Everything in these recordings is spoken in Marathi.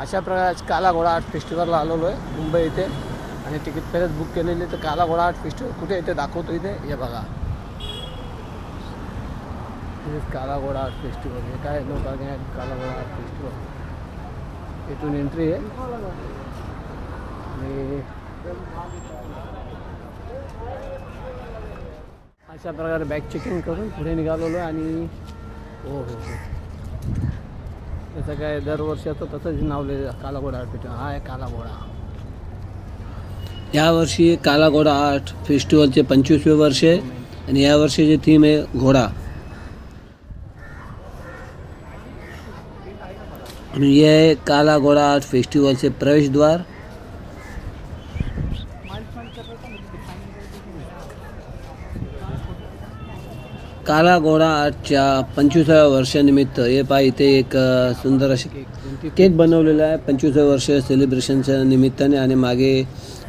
अशा प्रकारचे काला घोडा आर्ट फेस्टिवलला आलेलो आहे मुंबई इथे. आणि तिकीट पहिलेच बुक केलेली तर काला घोडा आर्ट फेस्टिवल कुठे इथे दाखवतो इथे? हे बघा. काला घोडा आर्ट फेस्टिवल. हे काय लोक काला घोडा आर्ट फेस्टिवल. इथून एंट्री आहे. आणि अशा प्रकारे बॅग चेकिंग करून पुढे निघालेलो आहे आणि हो हो हो. त्याचं काय दरवर्षाचं तसंच नावले काला घोडा आर्ट फेस्टिवल हा आहे काला घोडा यावर्षी काला घोडा आर्ट फेस्टिवलचे पंचवीसवे वर्ष आहे आणि यावर्षीची थीम आहे घोडा. आणि हे आहे काला घोडा आर्ट फेस्टिवलचे प्रवेशद्वार काला घोडा आर्टच्या पंचवीसाव्या वर्षानिमित्त हे पहा इथे एक सुंदर असे केक बनवलेला आहे? पंचवीसाव्या वर्ष सेलिब्रेशनच्या निमित्ताने आणि मागे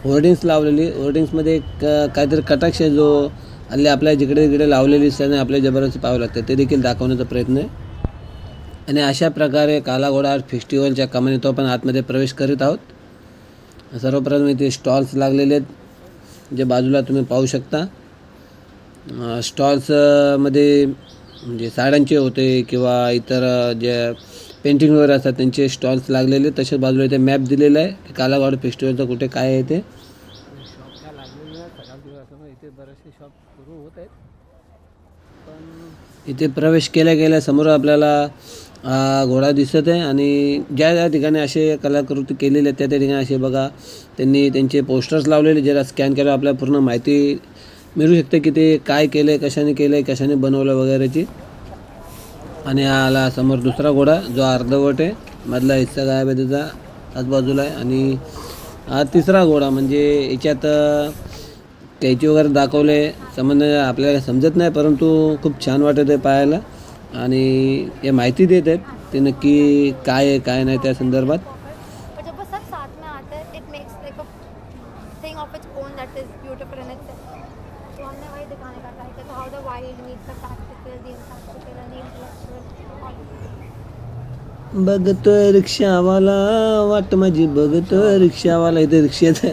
होर्डिंग्स लावलेली. होर्डिंग्समध्ये एक काहीतरी कटाक्ष आहे जो हल्ली आपल्या जिकडे तिकडे लावलेली असल्याने आपल्या जबरदस्ती पाहावं लागतं. ते देखील दाखवण्याचा प्रयत्न आहे. आणि अशा प्रकारे काला घोडा आर्ट फेस्टिवलच्या तो आपण आतमध्ये प्रवेश करीत आहोत. सर्वप्रथम इथे स्टॉल्स लागलेले आहेत जे बाजूला तुम्ही पाहू शकता. स्टॉल्समध्ये म्हणजे साड्यांचे होते किंवा इतर ज्या जे पेंटिंग वगैरे असतात त्यांचे स्टॉल्स लागलेले. तसेच बाजूला इथे मॅप दिलेला आहे की कालागड फेस्टिवलचं कुठे काय आहे ते. इथे बरेचसे सुरू होत इथे प्रवेश केल्या गेल्या समोर आपल्याला घोडा दिसत आहे आणि ज्या ज्या ठिकाणी असे कलाकृती केलेली आहेत त्या त्या ठिकाणी असे बघा त्यांनी त्यांचे पोस्टर्स लावलेले ज्याला स्कॅन केल्यावर आपल्याला पूर्ण माहिती मिळू शकते की ते काय केलं आहे कशाने केलं आहे कशाने बनवलं वगैरेची. आणि हा आला समोर दुसरा घोडा जो अर्धवट आहे. मधला हिस्सा गायब आहे त्याचा. आजूबाजूला आहे. आणि हा तिसरा घोडा म्हणजे याच्यात कैची वगैरे दाखवले. समज आपल्याला समजत नाही परंतु खूप छान वाटत आहे पाहायला. आणि हे माहिती देत आहेत. ते नक्की काय आहे काय नाही त्या संदर्भात. Thing of its own is in तो हमने वही दिखाने का ट्राई किया हाउ बघतोय रिक्षावाला वाट माझी बघतोय रिक्षावाला. इथे रिक्षेत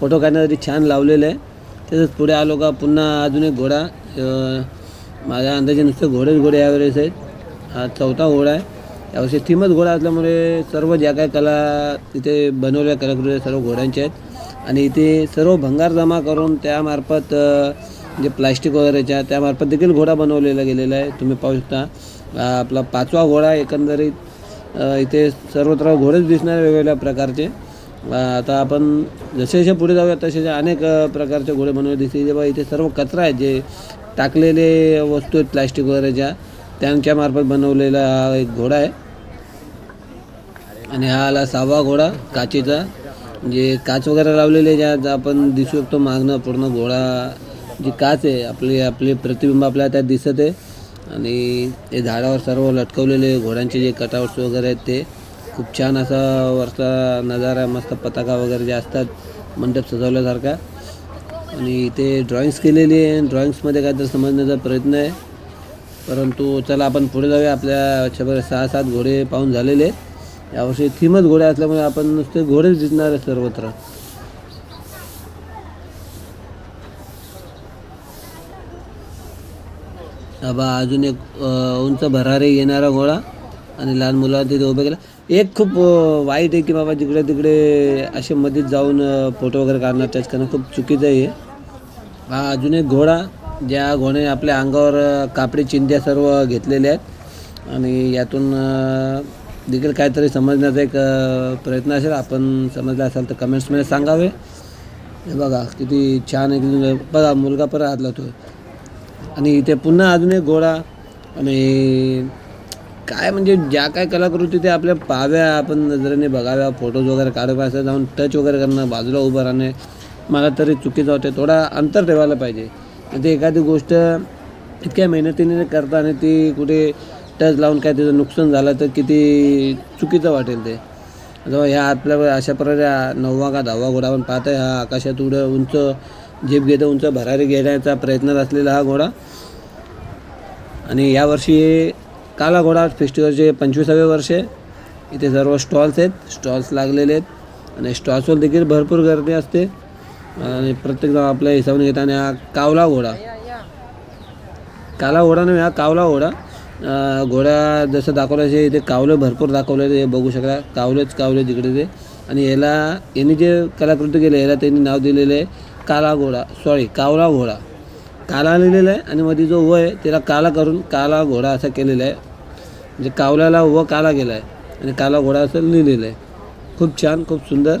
फोटो काढण्यासाठी छान लावलेलं आहे. त्याच्याच पुढे आलो का पुन्हा अजून एक घोडा. माझ्या अंदाजे नुसते घोडेच घोडे यावेळेस आहेत. हा चौथा घोडा आहे. यावर्षी थीमच घोडा असल्यामुळे सर्व ज्या काय कला तिथे बनवलेल्या कलाकृती सर्व घोड्यांच्या आहेत. आणि इथे सर्व भंगार जमा करून त्यामार्फत जे प्लास्टिक वगैरेच्या त्यामार्फत देखील घोडा बनवलेला गेलेला आहे. तुम्ही पाहू शकता आपला पाचवा घोडा एकंदरीत इथे सर्वत्र घोडेच दिसणार वेगवेगळ्या प्रकारचे. आता आपण जसे जसे पुढे जाऊया तसे अनेक प्रकारचे घोडे बनवले दिसते जेव्हा इथे सर्व कचरा आहे जे टाकलेले वस्तू आहेत प्लास्टिक वगैरेच्या त्यांच्या मार्फत बनवलेला हा एक घोडा आहे. आणि हा आला सहावा घोडा काचेचा. जे काच वगैरे लावलेले ज्यात आपण दिसू शकतो मागणं पूर्ण घोडा जी काच आहे आपली आपले प्रतिबिंब आपल्याला त्यात दिसत आहे. आणि ते झाडावर सर्व लटकवलेले घोड्यांचे जे कटआउट्स वगैरे आहेत ते खूप छान असा वरचा नजारा मस्त पताका वगैरे जे असतात मंडप सजवल्यासारखा. आणि इथे ड्रॉइंग्स केलेली आहे. ड्रॉइंग्समध्ये काहीतरी समजण्याचा प्रयत्न आहे. परंतु चला आपण पुढे जाऊया. आपल्या शंभर सहा सात घोडे पाहून झालेले आहेत. यावर्षी थीमच घोडे असल्यामुळे आपण नुसते घोडेच दिसणार आहे सर्वत्र. बाबा अजून एक उंच भरारे येणारा घोडा आणि लहान मुलं तिथे उभे केला. एक खूप वाईट आहे की बाबा जिकडे तिकडे असे मध्येच जाऊन फोटो वगैरे काढणार टच करणं खूप चुकीचं आहे हा. अजून एक घोडा ज्या घोड्याने आपल्या अंगावर कापडी चिंध्या सर्व घेतलेल्या आहेत. आणि यातून देखील काहीतरी समजण्याचा एक प्रयत्न असेल. आपण समजला असाल तर कमेंट्समध्ये सांगावे. हे बघा किती छान आहे बघा मुलगा परत आदला तो. आणि इथे पुन्हा अजून एक घोडा. आणि काय म्हणजे ज्या काय कलाकृती ते आपल्या पाहाव्या आपण नजरेने बघाव्या फोटोज वगैरे काढाव्या असं जाऊन टच वगैरे करणं बाजूला उभं राहणे मला तरी चुकीचं होते थोडा अंतर ठेवायला पाहिजे. ते एखादी गोष्ट इतक्या मेहनतीने करता आणि ती कुठे टच लावून काय त्याचं नुकसान झालं तर किती चुकीचं वाटेल ते. जेव्हा ह्या आपल्या अशा प्रकारे नववा का दहावा घोडा आपण पाहत आहे हा आकाशात उडं उंच झेप घेतं उंच भरारी घेण्याचा प्रयत्न असलेला हा घोडा. आणि यावर्षी काला घोडा फेस्टिवलचे पंचवीसावे वर्ष आहे. इथे सर्व स्टॉल्स आहेत स्टॉल्स लागलेले आहेत. आणि स्टॉल्सवर देखील भरपूर गर्दी असते. आणि प्रत्येक जण आपल्या हिशोबाने घेताना हा कावला घोडा. काला घोडा नाही हा कावला घोडा. घोडा जसं दाखवलं आहे इथे कावलं भरपूर दाखवलं बघू शकता. कावलेच कावले तिकडे ते. आणि याला यांनी जे कलाकृती केली याला त्यांनी नाव दिलेलं आहे काला घोडा. सॉरी कावला घोडा. काला लिहिलेला आहे आणि मध्ये जो व आहे त्याला काला करून काला घोडा असं केलेला आहे. म्हणजे कावल्याला व काला गेला आहे. आणि काला घोडा असं लिहिलेलं आहे. खूप छान खूप सुंदर.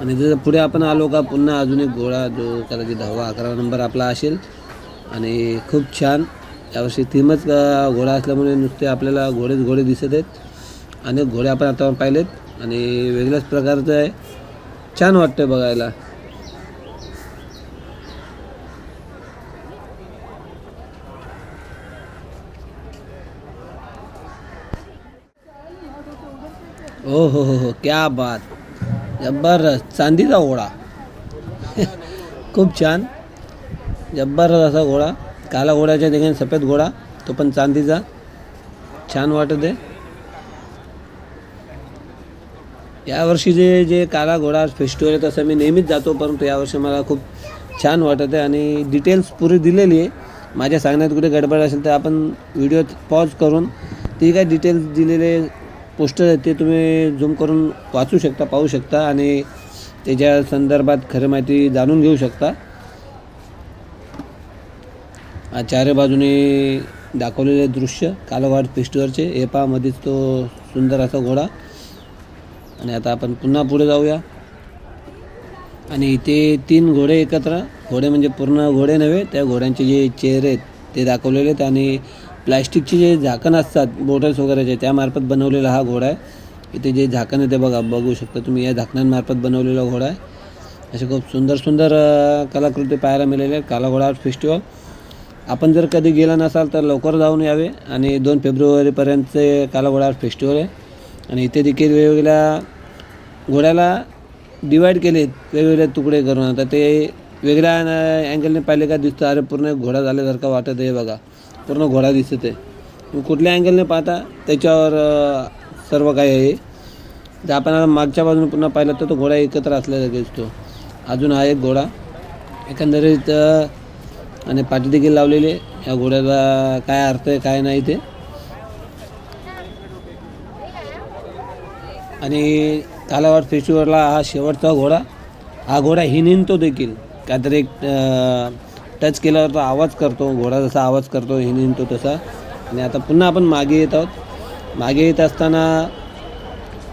आणि जसं पुढे आपण आलो का पुन्हा अजून एक घोडा जो कदाचित दहावा अकरा नंबर आपला असेल. आणि खूप छान. यावर्षी थीमच घोडा असल्यामुळे नुसते आपल्याला घोडेच घोडे दिसत आहेत. अनेक घोडे आपण आता पाहिलेत आणि वेगळ्याच प्रकारचं आहे. छान वाटतं बघायला. ओ हो हो हो क्या बात. जबरदस्त. चांदीचा घोडा. खूप छान. जबरदस्त असा घोडा. काला घोड्याच्या ठिकाणी सफेद घोडा तो पण चांदीचा. छान वाटत आहे. यावर्षी जे जे काला घोडा फेस्टिवल आहे तसं मी नेहमीच जातो परंतु यावर्षी मला खूप छान वाटत आहे आणि डिटेल्स पुरी दिलेली आहे. माझ्या सांगण्यात कुठे गडबड असेल तर आपण व्हिडिओ पॉज करून ती काय डिटेल्स दिलेले पोस्टर आहेत ते तुम्ही झूम करून वाचू शकता पाहू शकता आणि त्याच्या संदर्भात खरं माहिती जाणून घेऊ शकता. चारही बाजूने दाखवलेले दृश्य कालवाड फेस्टिवलचे एपामध्येच तो सुंदर असा घोडा. आणि आता आपण पुन्हा पुढे जाऊया. आणि इथे तीन घोडे एकत्र घोडे म्हणजे पूर्ण घोडे नव्हे त्या घोड्यांचे जे चेहरे आहेत ते दाखवलेले आहेत. आणि प्लॅस्टिकचे जे झाकण असतात बॉटल्स वगैरेचे त्यामार्फत बनवलेला हा घोडा आहे. इथे जे झाकण आहे ते बघा बघू शकता तुम्ही या झाकणांमार्फत बनवलेला घोडा आहे. असे खूप सुंदर सुंदर कलाकृती पाहायला मिळालेले आहेत. काला घोडा फेस्टिवल आपण जर कधी गेला नसाल तर लवकर जाऊन यावे. आणि दोन फेब्रुवारीपर्यंतचे काला घोडा फेस्टिवल आहे. आणि इथे देखील वेगवेगळ्या घोड्याला डिवाईड केलेत वेगवेगळे तुकडे करून आता ते वेगळ्या अँगलने पाहिले का दिसतं अरे पूर्ण एक घोडा झाल्यासारखा वाटत आहे बघा. पूर्ण घोडा दिसत आहे. कुठल्या अँगलने पाहता त्याच्यावर सर्व काही आहे. जर आपण मागच्या बाजूने पुन्हा पाहिलं तर तो घोडा एकत्र असल्यासारखा दिसतो. अजून हा एक घोडा. एकंदरीत आणि पाठी देखील लावलेली आहे. या घोड्याला काय अर्थ आहे काय नाही ते. आणि कालावाड फेस्टिवलला हा शेवटचा घोडा. हा घोडा हिनिनतो देखील. काहीतरी एक टच केल्यावर तो आवाज करतो. घोडा जसा आवाज करतो हिनिनतो तसा. आणि आता पुन्हा आपण मागे येत आहोत. मागे येत असताना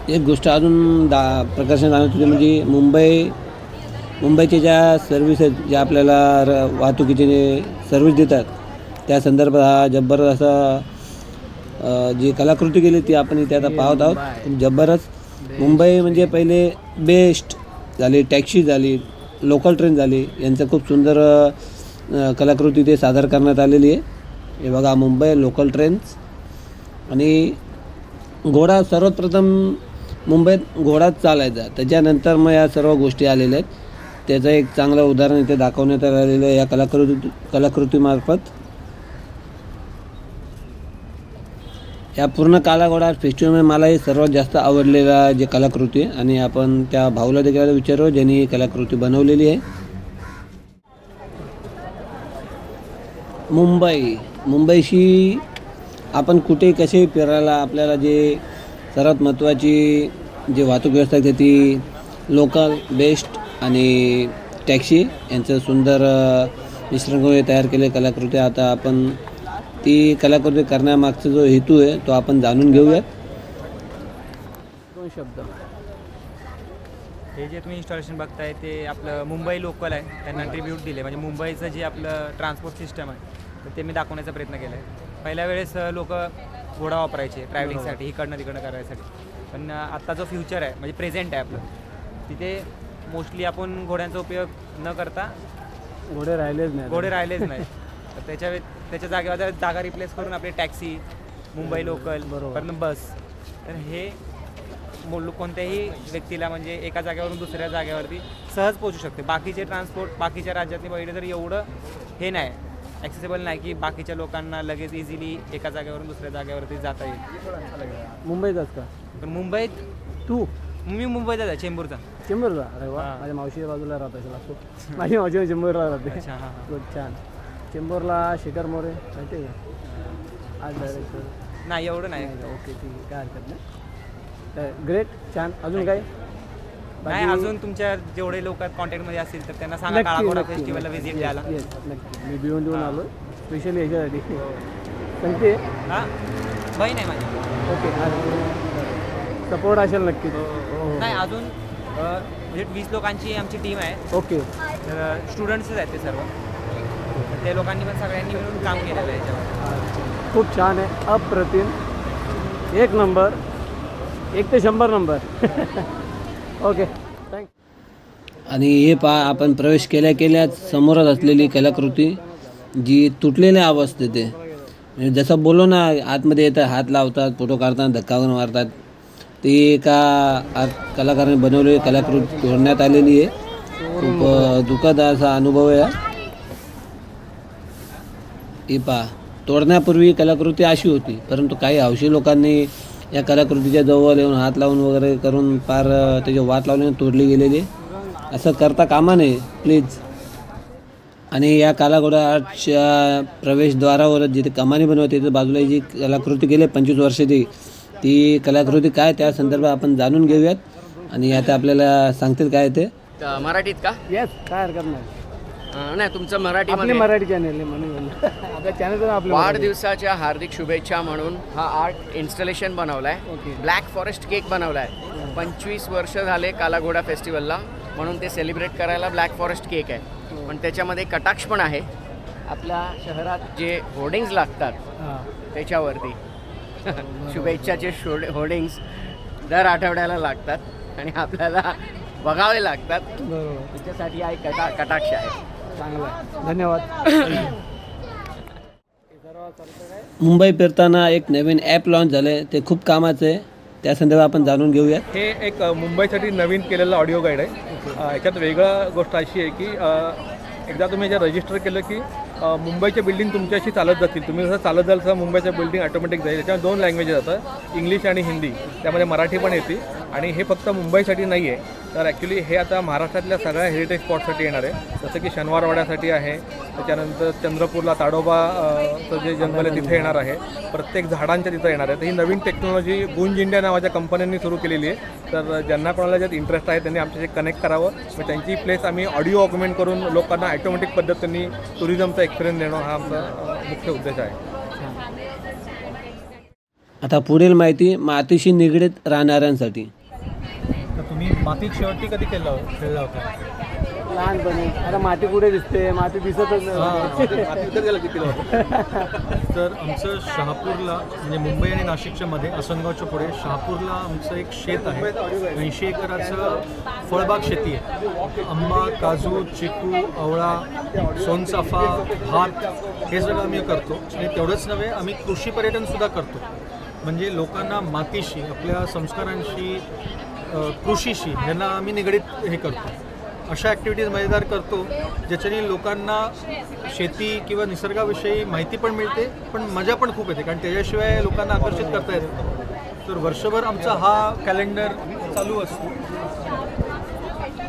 एक गोष्ट अजून दा प्रकर्षण जाणवत होती म्हणजे मुंबई मुंबईच्या ज्या सर्व्हिस आहेत ज्या आपल्याला र वाहतुकीचे जे सर्व्हिस देतात त्या संदर्भात हा जबरदस्त असा जी कलाकृती केली ती आपण इथे आता पाहत आहोत. जबरदस्त मुंबई म्हणजे पहिले बेस्ट झाली टॅक्सी झाली लोकल ट्रेन झाली. यांचं खूप सुंदर कलाकृती ते सादर करण्यात आलेली आहे. हे बघा मुंबई लोकल ट्रेन्स आणि घोडा सर्वात प्रथम मुंबईत घोडाच चालायचा. त्याच्यानंतर मग या सर्व गोष्टी आलेल्या आहेत. त्याचं एक चांगलं उदाहरण इथे दाखवण्यात आलेलं या कलाकृती कलाकृतीमार्फत. या पूर्ण कालाघोडा फेस्टिवलमध्ये मला हे सर्वात जास्त आवडलेला जे कलाकृती आणि आपण त्या भाऊला देखील विचारू ज्यांनी ही कलाकृती बनवलेली आहे. मुंबई. मुंबईशी आपण कुठे कसे फिरायला आपल्याला जे सर्वात महत्त्वाची जी वाहतूक व्यवस्था आहे ती लोकल बेस्ट आणि टॅक्सी यांचं सुंदर अ, मिश्रण करून हे तयार केले कलाकृती आता आपण ती कलाकृती करण्यामागचा जो हेतू आहे तो आपण जाणून घेऊयात. दोन शब्द. हे जे तुम्ही इन्स्टॉलेशन बघताय ते आपलं मुंबई लोकल आहे. त्यांना ट्रिब्यूट दिले म्हणजे मुंबईचं जे आपलं ट्रान्सपोर्ट सिस्टम आहे तर ते मी दाखवण्याचा प्रयत्न केला आहे पहिल्या वेळेस लोक घोडा वापरायचे ट्रॅव्हलिंगसाठी इकडनं तिकडनं करायसाठी. पण आत्ता जो फ्युचर आहे म्हणजे प्रेझेंट आहे आपलं तिथे मोस्टली आपण घोड्यांचा उपयोग न करता घोडे राहिलेच नाही. घोडे राहिलेच नाही. तर त्याच्या वे- त्याच्या जागेवर जागा रिप्लेस करून आपली टॅक्सी मुंबई लोकल बरोबर. परत बस तर हे मुल कोणत्याही व्यक्तीला म्हणजे एका जागेवरून दुसऱ्या जागेवरती सहज पोहोचू शकते. बाकीचे ट्रान्सपोर्ट बाकीच्या राज्यातले बघितले तर एवढं हे नाही. ॲक्सेसिबल नाही की बाकीच्या लोकांना लगेच इझिली एका जागेवरून दुसऱ्या जागेवरती जाता येईल. मुंबईतच का? पण मुंबईत तू? मी मुंबईतच आहे चेंबूरचा. चेंबूरला अरे वा. हा. माझ्या मावशीच्या बाजूला राहत असेल असतो माझी मावशी पण चेंबूरला राहते. अच्छा हां हां. गुड छान. चेंबूरला शेखर मोरे माहिती आहे का? आज डायरेक्टर नाही एवढं नाही. ओके ठीक आहे. काय हरकत नाही. ग्रेट छान. अजून काय? नाही अजून तुमच्या जेवढे लोक कॉन्टॅक्टमध्ये असतील तर त्यांना सांगा काळाकोडा फेस्टिवलला. व्हिजिट द्यायला नक्की. मी भिवून देऊन आलो स्पेशली याच्यासाठी. सांगते? हां. बहीण आहे माझी. ओके सपोर्ट असेल नक्की नाही अजून म्हणजे वीस लोकांची आमची टीम आहे. ओके. स्टुडंट्सच आहेत ते सर्व. तर ते लोकांनी पण सगळ्यांनी मिळून काम केलेलं आहे याच्यावर. खूप छान आहे. अप्रतिम. एक नंबर. एक ते शंभर नंबर. ओके. थँक आणि हे पहा आपण प्रवेश केल्या केल्याच समोरच असलेली कलाकृती जी तुटलेल्या अवस्थेत आहे. म्हणजे जसं बोललो ना आतमध्ये येतात हात लावतात फोटो काढतात धक्का मारतात. ती एका आत कलाकाराने बनवलेली कलाकृती तोडण्यात आलेली आहे. खूप दुःखद असा अनुभव आहे ही. पहा तोडण्यापूर्वी कलाकृती अशी होती परंतु काही हौशी लोकांनी या कलाकृतीच्या जवळ येऊन हात लावून वगैरे करून फार त्याची वाट लावल्याने तोडली गेलेली आहे. असं करता कामा नये प्लीज आणि या कालाघोडा आर्टच्या प्रवेशद्वारावर जिथे कमानी बनवते तिथे बाजूला जी कलाकृती गेली पंचवीस वर्षाची ती कलाकृती काय त्या संदर्भात आपण जाणून घेऊयात. आणि आता आपल्याला सांगतील काय ते. त- मराठीत का? येस काय हरकत नाही. अं, नाही तुमचं आपले मराठीमध्ये मराठी चॅनल आहे म्हणून आपल्या चॅनल आपलं वाढदिवसाच्या हार्दिक शुभेच्छा म्हणून हा आर्ट इन्स्टॉलेशन बनवलाय. ओके. ब्लॅक फॉरेस्ट केक बनवलाय. पंचवीस वर्ष झाले कालाघोडा फेस्टिवलला म्हणून ते सेलिब्रेट करायला ब्लॅक फॉरेस्ट केक आहे. पण त्याच्यामध्ये कटाक्ष पण आहे. आपल्या शहरात जे होर्डिंग्ज लागतात हां. त्याच्यावरती. शुभेच्छाचे शोड होर्डिंग्स दर आठवड्याला लागतात आणि आपल्याला बघावे लागतात. बरोबर. त्याच्यासाठी हा एक कटा कटाक्ष आहे. चांगलं आहे. धन्यवाद. मुंबई फिरताना एक नवीन ॲप लॉन्च झालं. आहे ते खूप कामाचं आहे. त्या संदर्भात आपण जाणून घेऊयात. हे एक अ, मुंबईसाठी नवीन केलेलं ऑडिओ गाईड आहे. अ, याच्यात वेगळं गोष्ट अशी आहे की अ, एकदा तुम्ही याच्या रजिस्टर केलं की मुंबईच्या बिल्डिंग तुमच्याशी चालत जातील. तुम्ही जसं चालत जाल तसं मुंबईच्या बिल्डिंग ऑटोमॅटिक जाईल. याच्यात दोन लँग्वेजेस येतात. इंग्लिश आणि हिंदी त्यामध्ये मराठी पण येते आणि हे फक्त मुंबईसाठी नाही आहे तर ॲक्च्युली हे आता महाराष्ट्रातल्या सगळ्या हेरिटेज स्पॉटसाठी येणार आहे. जसं की शनिवारवाड्यासाठी आहे त्याच्यानंतर चंद्रपूरला ताडोबाचं जे जंगल आहे तिथे येणार आहे. प्रत्येक झाडांच्या तिथं येणार आहे. तर ही नवीन टेक्नॉलॉजी गुंज इंडिया नावाच्या कंपन्यांनी सुरू केलेली आहे. तर ज्यांना कोणाला ज्यात इंटरेस्ट आहे त्यांनी आमच्याशी कनेक्ट करावं. मग त्यांची प्लेस आम्ही ऑडिओ ऑक्युमेंट करून लोकांना ॲटोमॅटिक पद्धतीने टुरिझमचा एक्सपिरियन्स देणं हा आमचा मुख्य उद्देश आहे. आता पुढील माहिती मातीशी निगडीत राहणाऱ्यांसाठी. तुम्ही मातीत शेवटी कधी केलं खेळला होता? लहानपणी. आता माती कुठे दिसते? माती दिसतच तर आमचं शहापूरला म्हणजे मुंबई आणि नाशिकच्या मध्ये आसनगावच्या पुढे शहापूरला आमचं एक शेत आहे. ऐंशी एकराचं फळबाग शेती आहे. आंबा काजू चिकू आवळा सोनचाफा भात हे सगळं आम्ही करतो. आणि तेवढंच नव्हे आम्ही कृषी पर्यटनसुद्धा करतो. म्हणजे लोकांना मातीशी आपल्या संस्कारांशी कृषीशी ह्यांना आम्ही निगडीत हे करतो. अशा ॲक्टिव्हिटीज मजेदार करतो ज्याच्याने लोकांना शेती किंवा निसर्गाविषयी माहिती पण मिळते पण मजा पण खूप येते. कारण त्याच्याशिवाय लोकांना आकर्षित करता येतं तर वर्षभर आमचा हा कॅलेंडर चालू असतो.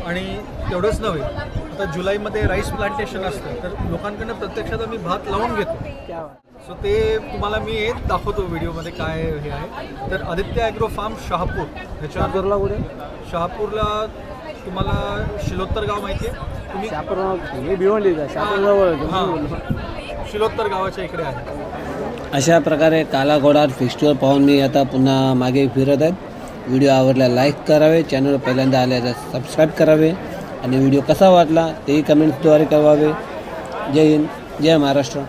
आणि तेवढंच नव्हे आता जुलैमध्ये राईस प्लांटेशन असतं तर लोकांकडनं प्रत्यक्षात आम्ही भात लावून घेतो. सो ते तुम्हाला मी हे दाखवतो व्हिडिओमध्ये काय हे आहे. तर आदित्य ॲग्रो फार्म शहापूर. ह्याच्या शापूरला कुठे? शहापूरला तुम्हाला शिलोत्तर गाव माहिती आहे. तुम्ही भिवंडी जवळ हां. शिलोत्तर गावाच्या इकडे आहे. अशा प्रकारे काला घोडा फेस्टिवल पाहून मी आता पुन्हा मागे फिरत आहेत व्हिडिओ आवडला लाईक करावे चॅनल पहिल्यांदा आल्याचा सबस्क्राईब करावे. आणि व्हिडिओ कसा वाटला तेही कमेंट्सद्वारे कळवावे. जय हिंद जय महाराष्ट्र.